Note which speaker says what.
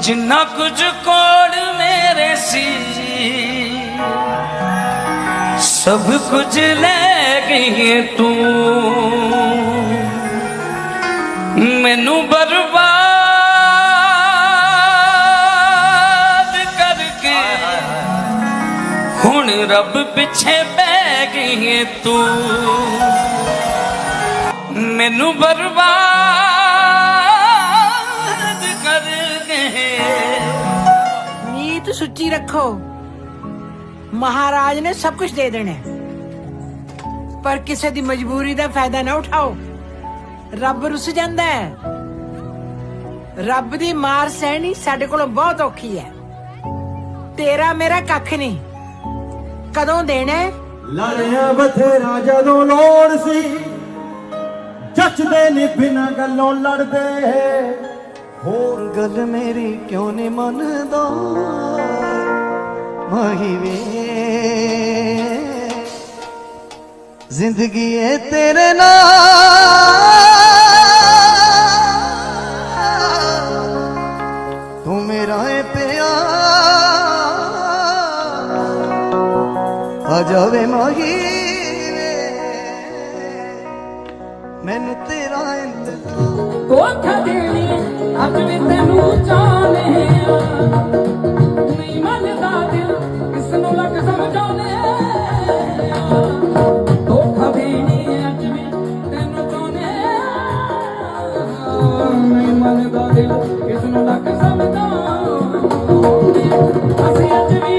Speaker 1: ਜਿੰਨਾ ਕੁਝ ਕੋੜ ਮੇਰੇ ਸੀ ਸਭ ਕੁਝ ਲੈ ਗਈ ਤੂੰ। ਮੈਨੂੰ ਬਰਬਾਦ ਕਰਕੇ ਹੁਣ ਰੱਬ ਪਿੱਛੇ ਬਹਿ ਗਈ ਤੂੰ। ਮੈਨੂੰ ਬਰਬਾਦ
Speaker 2: ਸੁੱਚੀ ਰੱਖੋ। ਮਹਾਰਾਜ ਨੇ ਸਭ ਕੁਝ ਦੇ ਦੇਣਾ। ਪਰ ਕਿਸੇ ਦੀ ਮਜਬੂਰੀ ਦਾ ਫਾਇਦਾ ਨਾ ਉਠਾਓ। ਰੱਬ ਰੁੱਸ ਜਾਂਦਾ ਹੈ। ਰੱਬ ਦੀ ਮਾਰ ਸਹਿਣੀ ਸਾਡੇ ਕੋਲੋਂ ਬਹੁਤ ਔਖੀ ਹੈ। ਤੇਰਾ ਮੇਰਾ ਕੱਖ ਨਹੀਂ। ਕਦੋਂ ਦੇਣਾ
Speaker 3: ਲੜਿਆ ਬਥੇਰਾ ਜਦੋਂ ਲੋੜ ਸੀ। ਜੱਚਦੇ ਨੀ ਬਿਨਾਂ ਗੱਲੋਂ ਲੜਦੇ। ਹੋਰ ਗੱਲ ਮੇਰੀ ਕਿਉਂ ਨਹੀਂ ਮੰਨਦਾ? ਮਾਹੀ ਵੇ, ਜ਼ਿੰਦਗੀ ਏ ਤੇਰੇ ਨਾਲ। ਤੂੰ ਮੇਰਾ ਏ ਪਿਆਰ। ਆ ਜਾਵੇ ਮਾਹੀ ਮੈਨੂੰ ਤੇਰਾ ਇੰਤਜ਼ਾਰ।
Speaker 4: ਕੋਠਾ ਦੇਣੀ। ਅੱਜ ਵੀ ਤੈਨੂੰ ਚਾਹਨੇ ਆ। ਨਹੀਂ ਮੰਨਦਾ ਦਿਲ ਕਿਸ ਨੂੰ ਲੱਗ ਸਮਝਾਉਨੇ ਆ। ਕੋਠਾ ਦੇਣੀ ਅੱਜ ਵੀ